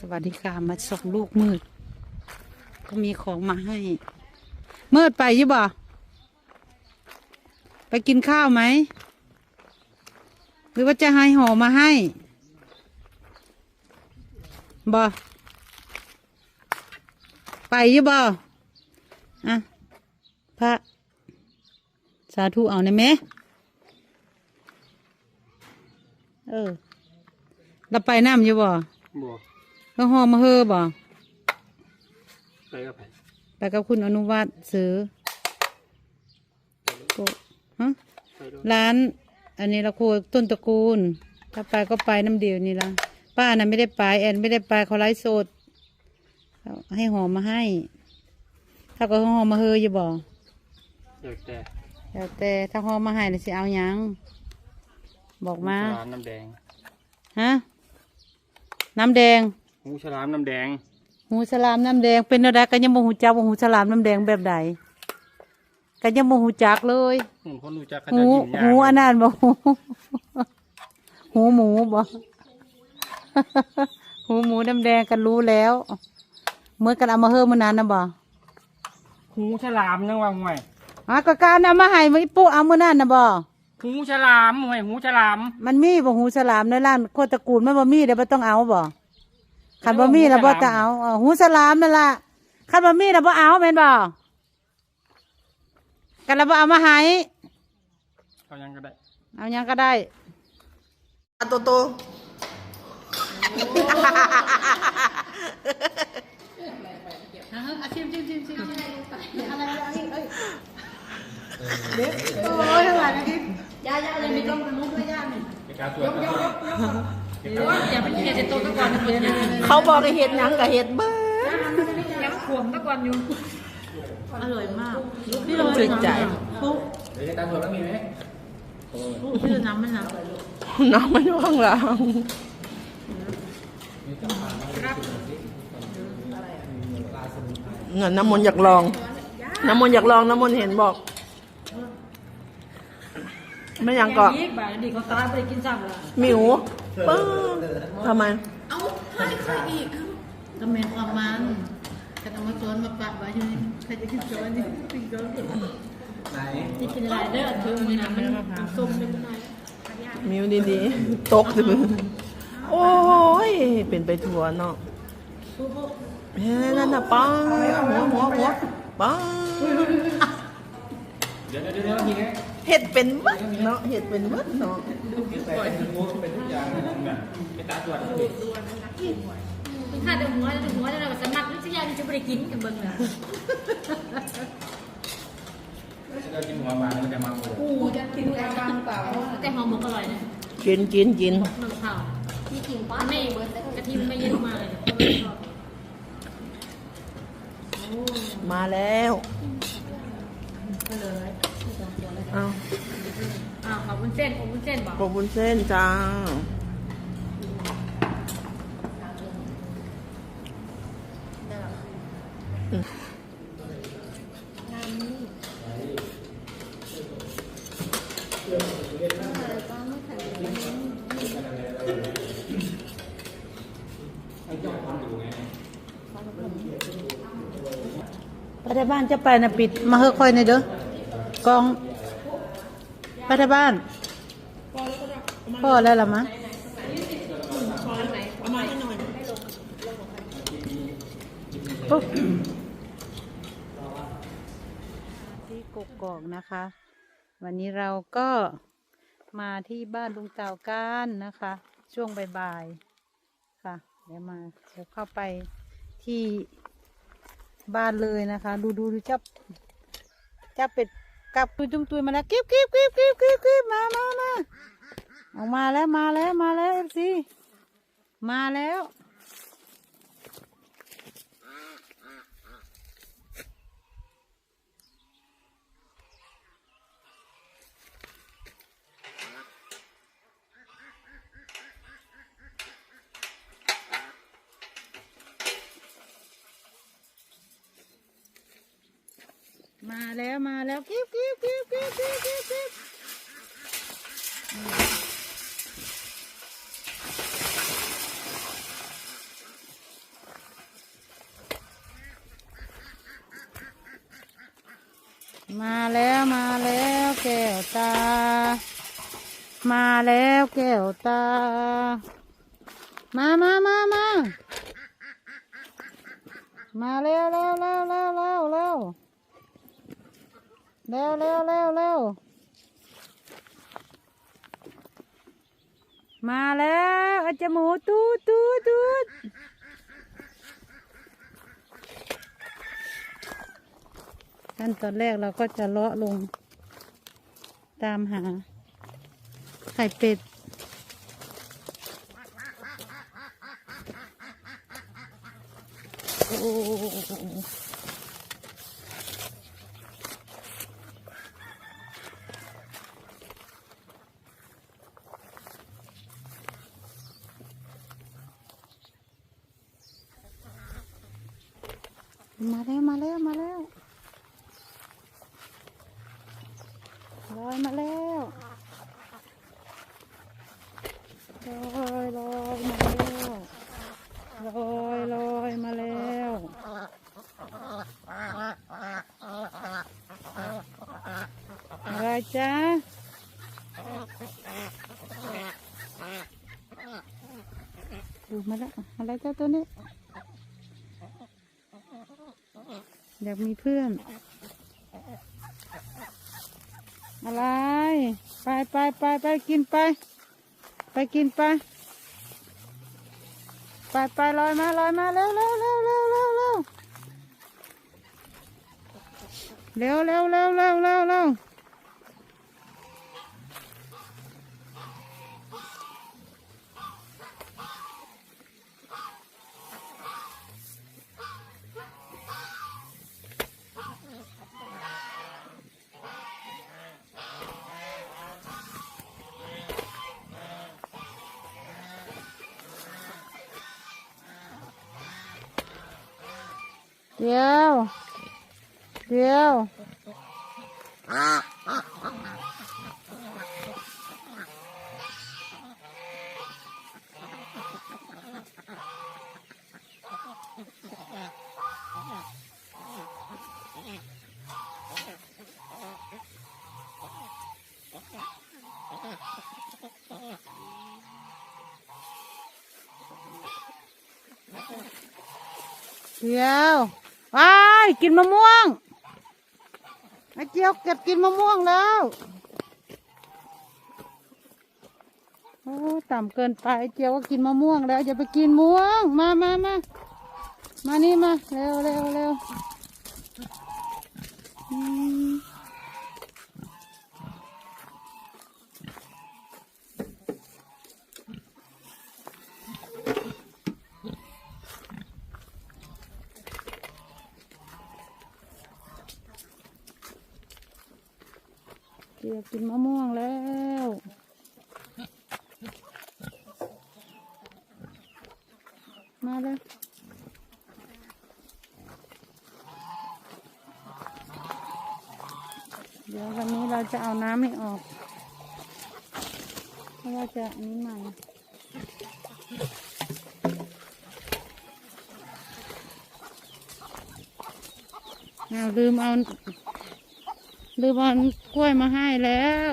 สวัสดีค่ะมาส่งลูกมืด ก็มีของมาให้ มืดไปยี่บ่ไปกินข้าวไหม หรือว่าจะให้ห่อมาให้บ่ไปยี่บ่อะพระสาธุเอาในอยไหมเออเราไปน้ำอยู่บ่บัว ก็ห่อมาเฮอบ่ไปกับไผไปกับคุณอนุวัตซื้อก็ฮะไปด้วยร้าน อันนี้ละโคต้นตระกูล ถ้าไปก็ไปน้ำเดียวนี่ละป้าน่ะไม่ได้ไปแอนไม่ได้ไปเขาไลฟ์สดเขาให้หอมมาให้ ถ้าก็หอมมาเฮออยู่บ่เดี๋ยวแต่แล้วแต่ถ้าหอมมาให้น่ะสิเอาหยังบอกมาหูฉลามน้ำแดง ฮะ น้ำแดง หูฉลามน้ำแดง หูฉลามน้ำแดงเป็นอะไรกันยังโมหูจักว่าหูฉลามน้ำแดงแบบใดกันยังโมหูจักเลยหืมคนรู้จักเขาหูจะกินยาหูอันนั้นบ่หูหูหมูบ่หูหมูน้ำแดงกันรู้แล้วเมื่อกันเอามาเฮิมมันนั้นนะบ่หูฉลามยังว่าห่วยอะก็การเอามาให้มื้อปุ๊เอามื้อนั้นนะบ่หูฉลามห่วยหูฉลาม มันมีบ่หูฉลามในร้านโคตรตระกูลมันบ่มีเดี๋ยวบ่ต้องเอาบ่ คันบ่มีแล้วบ่ต้องเอาเออหูฉลามนั่นล่ะคันบ่มีแล้วบ่เอาแม่นบ่กันแล้วบ่เอามาให้เขายังก็ได้เอาหยังก็ได้โตโต เขาบอกให้เห็ดหยังกับเห็ดเบิ้ยังขวมตะกอนอยู่ อร่อยมากจืดใจน้ำมันอยู่ข้างหลังเงินน้ำมนต์อยากลอง น้ำมนต์อยากลอง น้ำมนต์เห็นบอก ไม่ยังเกาะอีกแบบดีเขาตายไปกินซ้ำละหมิว ปึ้งทำไมก็แม่ความมันกันเอามาโจนมาปะไว้ที่นี่ใครจะกินโจนนี่กินโจนที่กินหลายเด้อเธอมันนะมันส้มเลยมันหน่อยมิวดีๆ ตกสิมึงโอ้ย เป็นไปทัวเนาะเฮ้ยนั่นน่ะปังหัวหัวหัวปังเดี๋ยวเดี๋ยวเดี๋ยวทีนี้ เห็ดเป็นวัดเนาะเห็ดเป็นวัดเนาะถ้าเดี๋ยวหัวเดี๋ยวหัวเดี๋ยวเราสมัครวิทยาจะไปกินกันเบิ่งนะเรากินหัวปลาแล้วจะมาบัวแต่หอมหมกอร่อยนะกินกินกินหนึ่งข้าวที่กินป้าไม่กระทิไม่เย็นมาเลยมาแล้วเลย อาอ้าวขอบคุณเส้นขอบคุณเส้นบอกขอบคุณเส้นจ้าไปที่บ้านจะไปนะปิด มาเฮอคอยในอยเด้อ กองไปที่บ้านพ่อแล้วล่ะมะปุ๊บที่กกอกนะคะ วันนี้เราก็มาที่บ้านลุงเต่ากันนะคะ ช่วงบ่ายๆค่ะ เดี๋ยวมาเดี๋ยวเข้าไปที่บ้านเลยนะคะ ดูดูดูจับจับเป็ด กลับตุยจุ้มตุยมาแล้วกิ๊บกิ๊บกิ๊บกิ๊บกิ๊บกิ๊บมามามาออกมาแล้วมาแล้วมาแล้วเอฟซีมาแล้ว มาแล้วมาแล้วกิ๊บกิ๊บกิ๊บกิ๊บกิ๊บกิ๊บกิ๊บมาแล้วมาแล้วแก้วตา มาแล้วแก้วตา มามามามามาแล้วแล้วแล้วแล้วแล้ว เร็วเร็วเร็วเร็วเร็วมาแล้วอาจจะหมูตูดตูดตูดขั้นตอนแรกเราก็จะเลาะลง ตามหา ไข่เป็ด โอ้ มาแล้วมาแล้วมาแล้วลอยมาแล้วลอยลอยมาแล้วลอยลอยมาแล้วอะไรจ๊ะดูมาแล้วอะไรจ้าตัวนี้ อยากมีเพื่อน อะไร ไปไปไปไปกินไป ไปกินไป ไปไปลอยมาลอยมาเร็วเร็วเร็วเร็วเร็วเร็วเร็วเร็วเร็วเร็ว เร็วเร็วเดี๋ยวเดี๋ยวเดี๋ยว ไปกินมะม่วงไอ้เจียวเก็บกินมะม่วงแล้วโอ้ต่ำเกินไปไอเจียวก็กินมะม่วงแล้วอย่าไปกินม่วง มามามามานี่มา เร็วเร็วเร็ว อยวกินมะม่วงแล้ว มาเลยเดี๋ยววันนี้เราจะเอาน้ำให้ออกเพราะว่าจะนนี้ใหม่เอาลืมเอา ลืมบอากล้วยมาให้แล้ว